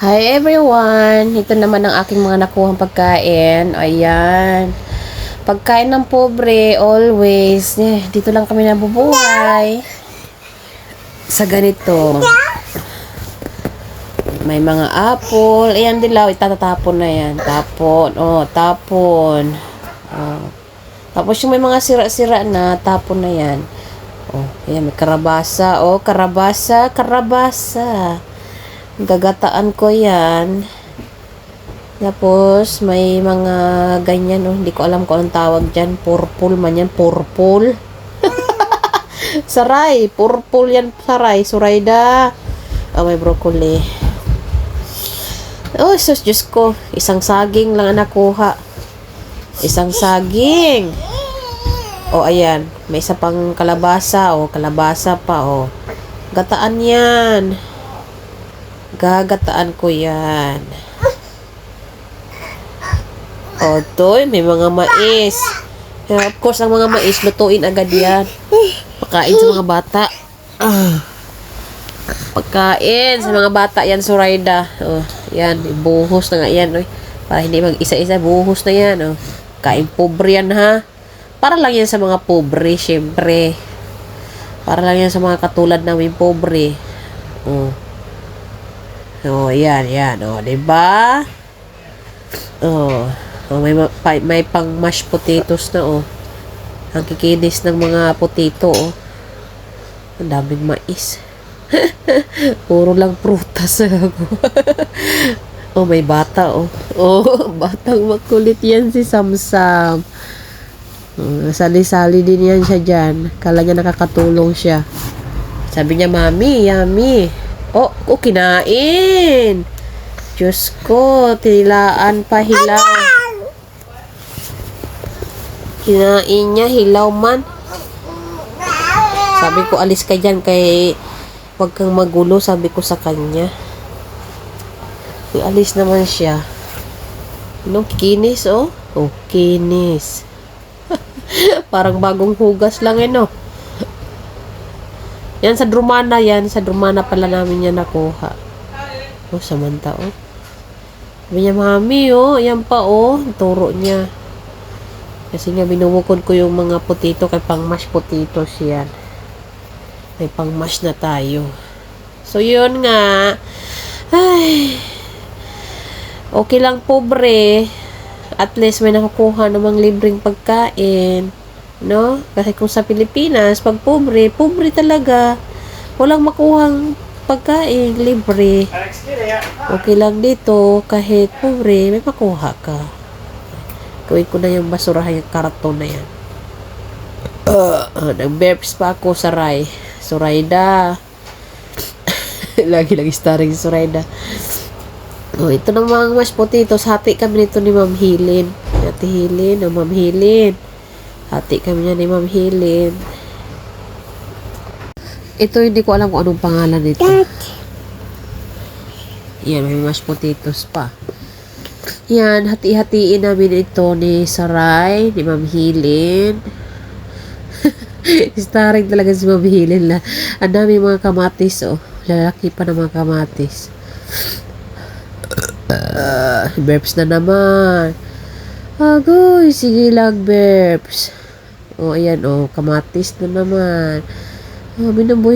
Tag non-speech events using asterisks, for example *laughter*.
Hi everyone! Ito naman ang aking mga nakuhang pagkain. Ayan. Pagkain ng pobre, always. Eh, dito lang kami nabubuhay. Sa ganito. May mga apple. Ayan dilaw, itatatapon na yan. Tapon. Oh, tapon. Oh. Tapos yung may mga sira-sira na, tapon na yan. Oh, ayan, may karabasa. Oh, karabasa, karabasa. Gagataan ko yan. Tapos, may mga ganyan, oh. Hindi ko alam kung anong tawag dyan. Purple man yan. Purple. *laughs* saray. Purple yan, saray. Surayda. Oh, may broccoli. Oh, sus, Diyos ko. Isang saging lang ang nakuha. Isang saging. Oh, ayan. May isa pang kalabasa. Oh, kalabasa pa, oh. Gataan yan. Gagataan ko yan. O, to, may mga mais. Eh, of course, ang mga mais, lutuin agad yan. Pagkain sa mga bata. Ah. Pagkain sa mga bata yan, Surayda. Oh, yan, buhos na nga yan. Oy. Para hindi mag-isa-isa, buhos na yan. Oh. Kain pobre yan, ha? Para lang yan sa mga pobre, syempre. Para lang yan sa mga katulad namin pobre. Oh. Oh, yan, yan. Oh, 'di ba? Oh. oh may may pang mashed potatoes na oh. Ang kikinis ng mga potato oh. Ang daming mais. *laughs* Puro lang prutas ako. *laughs* oh, may bata oh. Oh, *laughs* batang makulit yan si Samsam. Oh, sali-sali din yan siya dyan. Kala niya nakakatulong siya. Sabi niya, Mami, yummy. Oh, oh, kinain. Diyos ko, tinilaan pa hilaw. Kinain niya, hilaw man. Sabi ko, alis ka dyan kay wag kang magulo, sabi ko sa kanya. Uy, alis naman siya. Ano, kinis, oh. Oh, kinis. *laughs* Parang bagong hugas lang, eh, no? Yan sa Drumana yan. Sa Drumana pala namin yan nakuha. Oh, samanta oh. Sabi niya, mami oh. Yan pa oh. Turo niya. Kasi nga binubukod ko yung mga potito kay pang mash potatoes yan. May pang mash na tayo. So yun nga. Ay. Okay lang pobre. At least may nakukuha namang libreng pagkain. No? Kasi kung sa Pilipinas, pag pobre, pobre talaga. Walang makuhang pagkain, libre. Okay lang dito, kahit pobre, may makuha ka. Gawin ko na yung basurahan yung karton na yan. Uh, uh, Nag-burps pa ako sa Ray. Surayda. Lagi-lagi *laughs* starring Surayda. Oh, ito ng mga mashed potatoes. Hati kami nito ni Ma'am Hilin. Ate Hilin, o Ma'am Hilin. Hati kami niya ni Ma'am Helen. Ito hindi ko alam kung anong pangalan nito. Yan, may mashed potatoes pa. Yan, hati-hatiin namin ito ni Saray, ni Ma'am Helen. *laughs* Starring talaga si Ma'am Helen. La. Ang dami mga kamatis, oh. Lalaki pa ng mga kamatis. Uh, burps na naman. Agoy, sige lang, burps. O, oh, ayan, o, oh, kamatis na naman. Oh, binubuhay